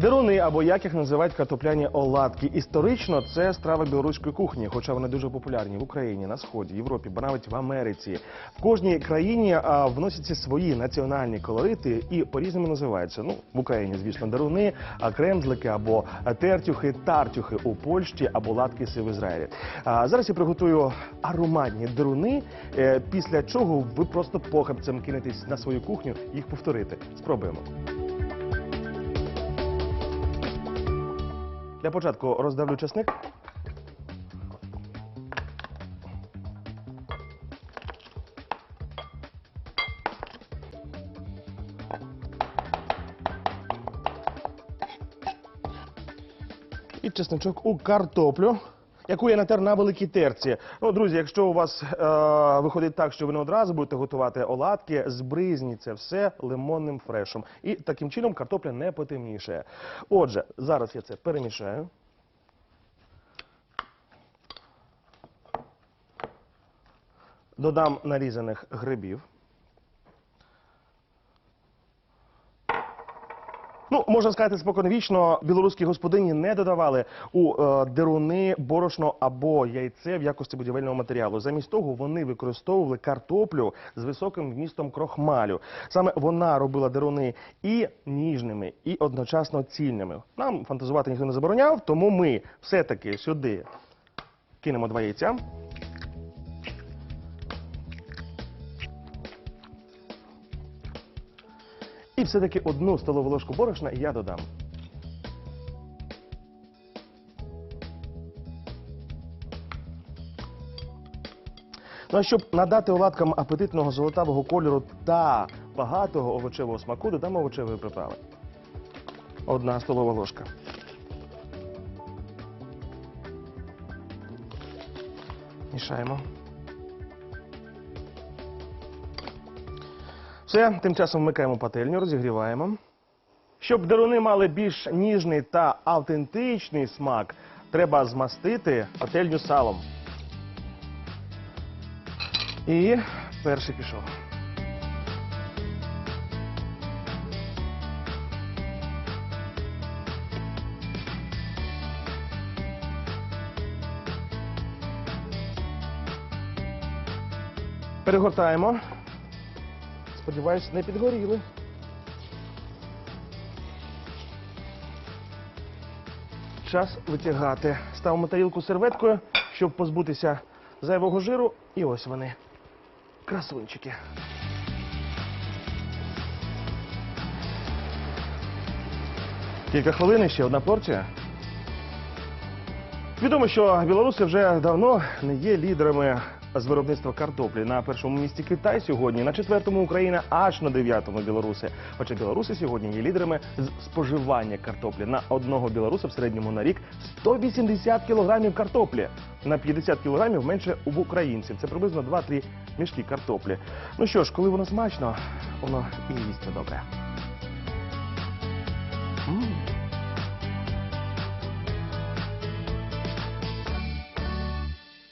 Деруни, або як їх називають картопляні оладки. Історично це страва білоруської кухні, хоча вони дуже популярні в Україні, на сході, Європі, ба навіть в Америці. В кожній країні а, вносяться свої національні колорити і по-різному називаються. Ну в Україні, звісно, деруни, а кремзлики або тертюхи, тартюхи у Польщі або латкиси в Ізраїлі. А зараз я приготую ароматні деруни, е, після чого ви просто похабцем кинетесь на свою кухню їх повторити. Спробуємо. Для початку роздавлю чесник. І чесничок у картоплю, яку я натер на великій терці. Ну, друзі, якщо у вас е, виходить так, що ви не одразу будете готувати оладки, збризніть це все лимонним фрешем. І таким чином картопля не потемнішає. Отже, зараз я це перемішаю. Додам нарізаних грибів. Ну, можна сказати, споконвічно білоруські господині не додавали у е, деруни борошно або яйце в якості будівельного матеріалу. Замість того вони використовували картоплю з високим вмістом крохмалю. Саме вона робила деруни і ніжними, і одночасно цільними. Нам фантазувати ніхто не забороняв, тому ми все-таки сюди кинемо два яйця. І все-таки одну столову ложку борошна я додам. Ну а щоб надати оладкам апетитного золотавого кольору та багатого овочевого смаку, додамо овочевої приправи. Одна столова ложка. Мішаємо. Все, тим часом вмикаємо пательню, розігріваємо. Щоб деруни мали більш ніжний та автентичний смак, треба змастити пательню салом. І перший пішов. Перегортаємо. Сподіваюсь, не підгоріли. Час витягати. Ставимо тарілку серветкою, щоб позбутися зайвого жиру. І ось вони. Красунчики. Кілька хвилин і ще одна порція. Відомо, що білоруси вже давно не є лідерами з виробництва картоплі. На першому місці Китай сьогодні, на четвертому Україна, аж на дев'ятому білоруси. Хоча білоруси сьогодні є лідерами з споживання картоплі. На одного білоруса в середньому на рік 180 кілограмів картоплі. На 50 кілограмів менше в українців. Це приблизно 2-3 мішки картоплі. Ну що ж, коли воно смачно, воно і їсться добре.